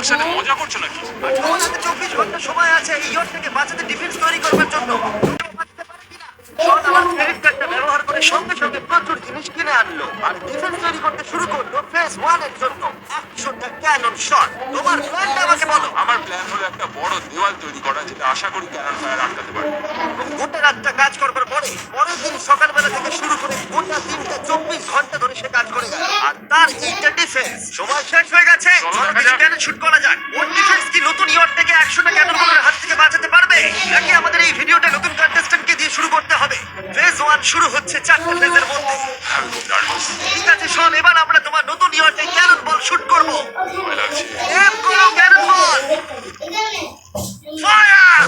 আমার সাথে মজা করছ নাকি? চব্বিশ ঘণ্টা সময় আছে, এই ইয়ট থেকে বাঁচাতে ডিফেন্স তৈরি করবার জন্য। ব্যবহার করে সঙ্গে সঙ্গে প্রচুর জিনিস কিনে আনলো। আর ডিফেন্স তৈরি করতে শুরু করল ফেস ওয়ানের জন্য। Cannon shot. তোমার প্ল্যানটা আমাকে বলো। আমার প্ল্যান হলো একটা বড় দেওয়াল তৈরি করা যেটা আশা করি ক্যানন ফায়ার আটকাতে পারে গোটা রাতটা কাজ করবার পরে পরের দিন সকালবেলা থেকে শুরু করে গোটা দিনটা চব্বিশ ঘণ্টা ধরে সে কাজ করে গেল। আর তার এইটা ডিফেন্স সময় শেষ হয়ে গেছে। ক্যানন শুট করা যাক। ওর ডিফেন্স কি নতুন ইয়র থেকে একশোটা ক্যানন হাত থেকে বাঁচাতে পারবে? নাকি আমাদের এই ভিডিওটা নতুন কন্টেস্ট্যান্টকে দিয়ে শুরু করতে হবে? ফেজ ওয়ান শুরু হচ্ছে চারটে ফেজের মধ্যে। ঠিক আছে শোন এবার আমরা তোমার নতুন ইয়র্টে ক্যানন বল শুট করব। এম করো ক্যানন বল। ফায়ার.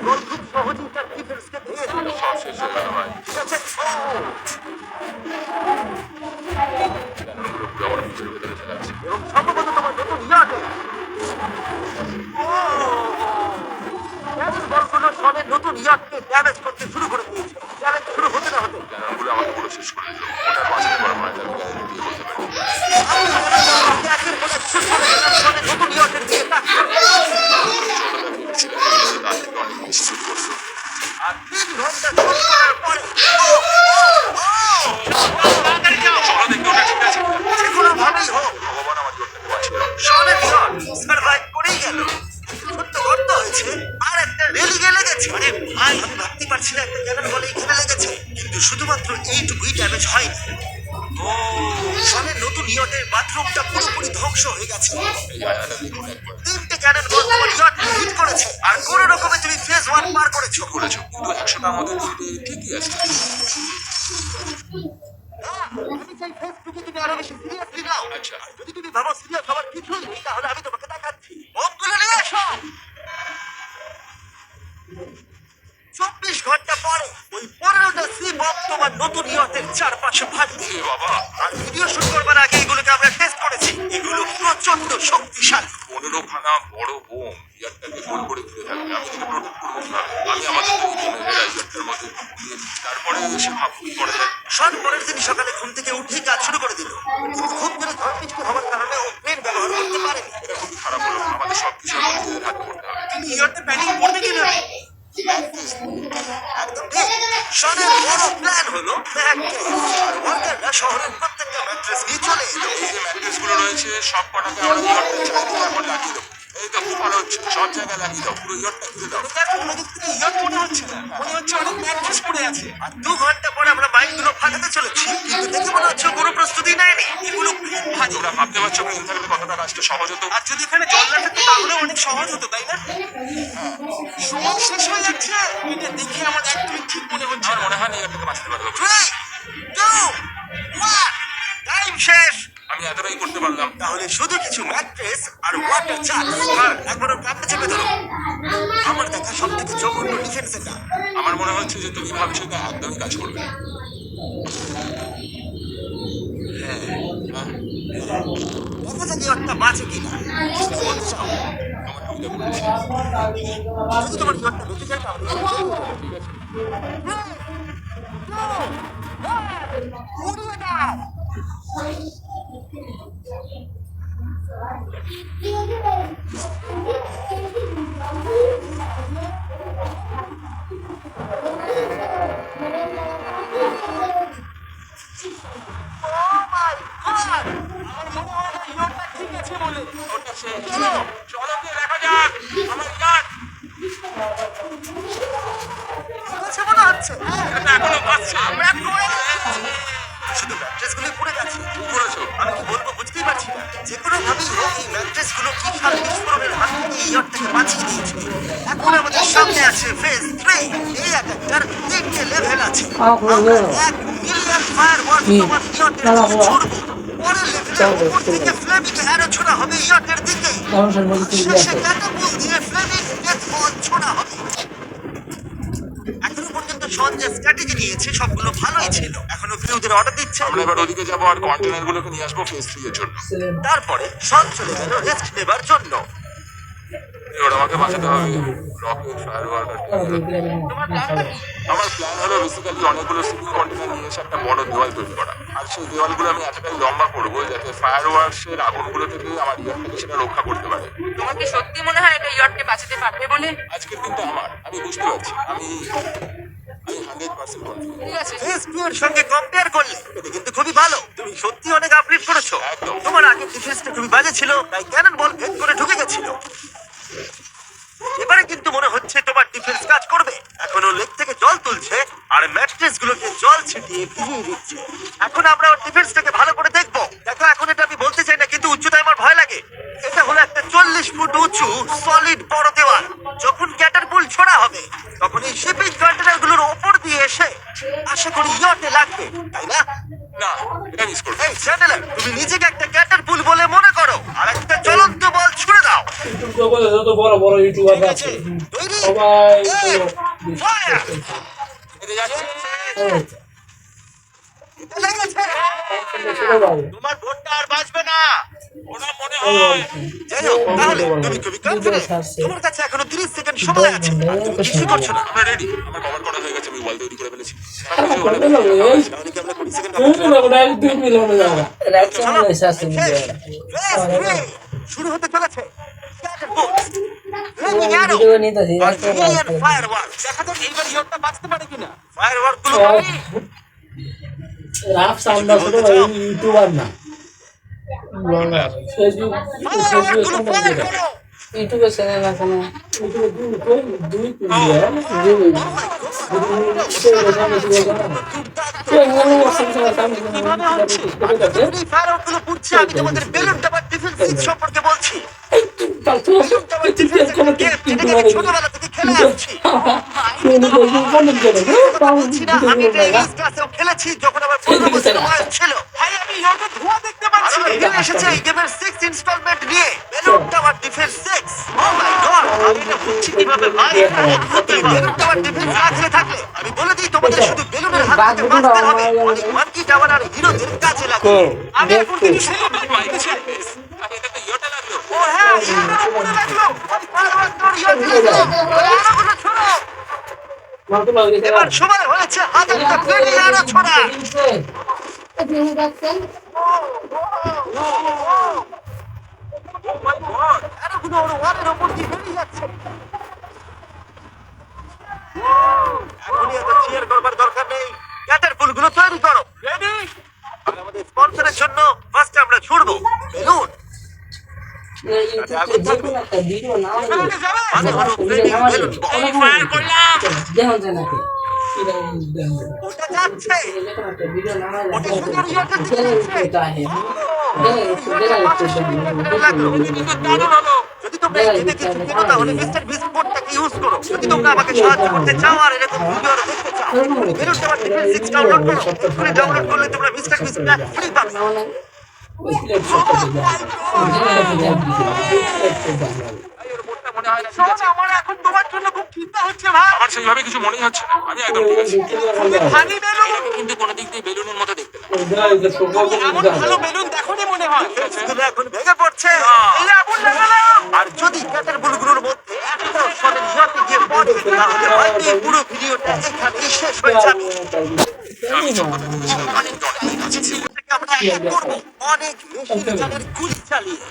খুব সহজেই তার ডিফেন্সকে হয়ে ভাই ঠিক আছে? Subscribe. ইয়টের পুরোপুরি ধ্বংস হয়ে গেছে। একবার তিনটে ক্যানন বল তোমার হিট করেছে আর কোনো রকমে তুমি ফেজ ওয়ান পার করেছ। করেছ কিন্তু একশোটা আমাদের দুইটে ঠিকই আছে। হ্যাঁ, আমি চাই ফেজ টুকে তুমি আরও বেশি সিরিয়াসলি নাও। আচ্ছা। যদি তুমি ভাবো সিরিয়াস হওয়ার কিছুই নেই তাহলে আমি ইয়ারটাকে গোল করে ঘিরে থাকবে আমি এটাকে প্রোটেক্ট করব আমি আমাদের ইয়ারটার মধ্যে তারপরে ভাববো কি করা যায় পরের দিন সকালে ঘুম থেকে উঠেই কাজ শুরু করে দিল। কিন্তু খুব করে ঝড় বৃষ্টি হওয়ার কারণে ও প্লেন ব্যবহার করতে পারেনি। এটা খুবই খারাপ হলো আমাদের সব কিছু নিজেদের হাতে করতে হবে তুমি ইয়র্টে প্যানিং করবে কীভাবে একদম ঠিক। শনের বড় প্ল্যান হলো আর শহরের প্রত্যেকটা ম্যাট্রেস নিয়ে চলে এলো। এই যে ম্যাট্রেসগুলো রয়েছে সব কটাকে আমরা লাগিয়ে দেবো। এই খুব ভালো হচ্ছে? সব জায়গায় লাগিয়ে দাও পুরো ইয়ারটা ঘিরে দাও থেকে ইয়র্ট মনে হচ্ছে না। মনে হচ্ছে অনেক ম্যাট্রেস পড়ে আছে। আর দু ঘণ্টা পরে আমরা বাইকগুলো ফাটাতে চলেছি। কিন্তু দেখে মনে হচ্ছে কোনো প্রস্তুতি নেয়নি। এগুলো খুব ভারী ভাবতে পারছ প্লেন থাকলে কতটা কাজটা সহজ হতো। আর যদি এখানে জল না থাকতো তাহলে অনেক সহজ হতো তাই না? সময় শেষ হয়ে যাচ্ছে। এটা দেখে আমার একদমই ঠিক মনে হচ্ছে মনে হয় না পারলাম তাহলে শুধু কিছু ম্যাট্রেস আর ওয়াটার চার্জ একবার ওর চেপে ধরো। আমার দেখা সব থেকে জঘন্য ডিফেন্স এটা। আমার মনে হচ্ছে যে তুমি ভাবছ এটা একদমই কাজ করবে না। হ্যাঁ দেখা যাক ইয়টটা বাঁচে কিনা। তোমার ইয়টটা বেঁচে যায় তাহলে? Oh! আমার মনে হয় মনে হ্যাঁ শুধু ম্যাট্রেসগুলো পড়ে গেছে এই ম্যাট্রেসগুলো কীভাবে বিস্ফোরণের হাত থেকে এই থেকে বাঁচিয়ে দিয়েছে এখন আমাদের সামনে আছে ফেজ থ্রি এই অ্যাটাকটার তিনটে লেভেল আছে। আমরা এক মিলিয়ন ফায়ার ওয়ার্ক তোমার দাঁড়াও, দিকে পরের লেভেলের উপর থেকে ফ্লেমিং অ্যারো ছোড়া হবে ইয়ার্টের দিকে। শেষে ক্যাটাপুল দিয়ে ফ্লেমিং ডেথ বল ছোড়া হবে এখনও পর্যন্ত শন যে স্ট্র্যাটেজি নিয়েছে সবগুলো ভালোই ছিল। এখনও ভিউদের অর্ডার দিচ্ছে। আমরা এবার ওদিকে যাব আর কন্টেনার গুলোকে নিয়ে আসব ফেস থ্রি এর জন্য। তারপরে শন চলে গেল রেস্ট নেবার জন্য। এবার আমাকে বাঁচাতে হবে। রকেট ফায়ার ওয়ার্কার আমার প্ল্যান হলো বেসিক্যালি অনেকগুলো শিপিং কন্টেনার নিয়ে এসে একটা বড় দেওয়াল তৈরি করা। আর সেই দেওয়ালগুলো আমি এতটাই লম্বা করব যাতে ফায়ার ওয়ার্কসের আগুনগুলো থেকে আমার ইয়ারটাকে সেটা রক্ষা করতে পারে। তোমার কি সত্যি মনে হয় এটা ইয়টকে বাঁচাতে পারবে বলে? আজকের দিনটা আমার আমি বুঝতে পারছি। আমি টু এর সঙ্গে কম্পেয়ার করলে এটা কিন্তু খুবই ভালো। তুমি সত্যি অনেক আপগ্রেড করেছ। তোমার আগের ডিফেন্সটা খুবই বাজে ছিল তাই ক্যানন বল ভেদ করে ঢুকে গেছিল। এবারে কিন্তু মনে হচ্ছে তোমার ডিফেন্স কাজ করবে। এখনও লেক থেকে জল তুলছে আর ম্যাট্রেস গুলোকে জল ছিটিয়ে ভিজিয়ে দিচ্ছে। এখন আমরা ওর ডিফেন্সটাকে ভালো করে দেখব। দেখো এখন এটা আমি বলতে চাই না কিন্তু উচ্চতায় আমার ভয় লাগে। এটা হলো একটা চল্লিশ ফুট উঁচু সলিড বড় দেওয়াল। যখন ক্যাটারপুল ছোড়া হবে তখন এই শিপিং কন্টেনার আশা করি ইয়টে লাগবে তাই না? না এটা মিস করব। এই চ্যানেলার তুমি নিজেকে একটা ক্যাটারপুল বলে মনে করো আর একটা জ্বলন্ত বল ছুড়ে দাও। ইউটিউব জগতে যত বড় বড় ইউটিউবার আছে সবাই যাচ্ছে। তোমার ভোটটা আর বাঁচবে না। ওরা মনে হয় যাই হোক তাহলে তুমি খুবই confident। তোমার কাছে এখনও 30 সেকেন্ড সময় আছে। তুমি কিছুই করছ না। আমরা রেডি আমার কভার করা হয়ে গেছে আমি ওয়াল তৈরি করে ফেলেছি। করতে লাগবে এই? তাহলে কি আমরা 20 সেকেন্ড তুমি না ওটা এক দুই মিলিয়নে যাবে। শুরু হতে চলেছে। রাফ ছোট ইউটিউবার না। Facebook Firework Facebook! ইউটিউবে চ্যানেল আছে না খেলেছি যখন আমার ছিল ভাই আমি ধোঁয়া ফিরে এসেছে এই গেমের সিক্স ইনস্টলমেন্ট নিয়ে balloon tower defense six oh my god আমি এটা বুঝছি কীভাবে ভাই এই বেলুন টাওয়ার ডিফেন্স খেলে থাকলে আমি বলে দিই তোমাদের শুধু বেলুনের হাত থেকে বাঁচতে হবে। অনেক মানকি টাওয়ার আর হিরোদের কাজে লাগে আমি এখন কিছু শুনতে বাইকে ছেড়ে আমি এটা তো ইয়োটা লাগল। ও হ্যাঁ লাগল তোর ইয়টে লাগল ছোড়ো। এবার সময় হয়েছে হাজারটা আরও ছোড়া। বেরিয়ে যাচ্ছে তৈরি করো রেডি আমাদের স্পন্সরের জন্য ফার্স্ট আমরা ছুড়বো বেলুন মানে হলো ফ্লেমিং বেলুন দেখুন যে নাকি ওটা যাচ্ছে। ওটা সুন্দর ইয়টা যাচ্ছে। যদি তোমরা এই গেমে কিছু কেনো তাহলে মিস্টার বিস্ট ইউজ করো? যদি তোমরা আমাকে সাহায্য করতে চাও আর এরকম ভিডিও আরও দেখতে চাও balloon tower defense six download করো। এক্ষুনি ডাউনলোড করলে তোমরা মিস্টার ফ্রি পাবে। শোন, আমার এখন তোমার জন্য খুব চিন্তা হচ্ছে ভাই আমার সেইভাবে কিছু মনেই হচ্ছে না আমি একদম ঠিক আছি ফানি বেলুন কিন্তু কোনো দিক দিয়ে বেলুনের মতো দেখতে না বেলুন দেখোনি মনে হয় ফেন্সগুলো এখন ভেঙে পড়ছে এই আগুন লাগালো আর যদি ক্যাটার বুলগুলোর মধ্যে একটা শটের ইয়তে গিয়ে পড়ে তাহলে হয়তো এই পুরো ভিডিওটা এখানেই শেষ হয়ে যাবে এটাকে আমরা করব অনেক মেশিন গানের গুলি চালিয়ে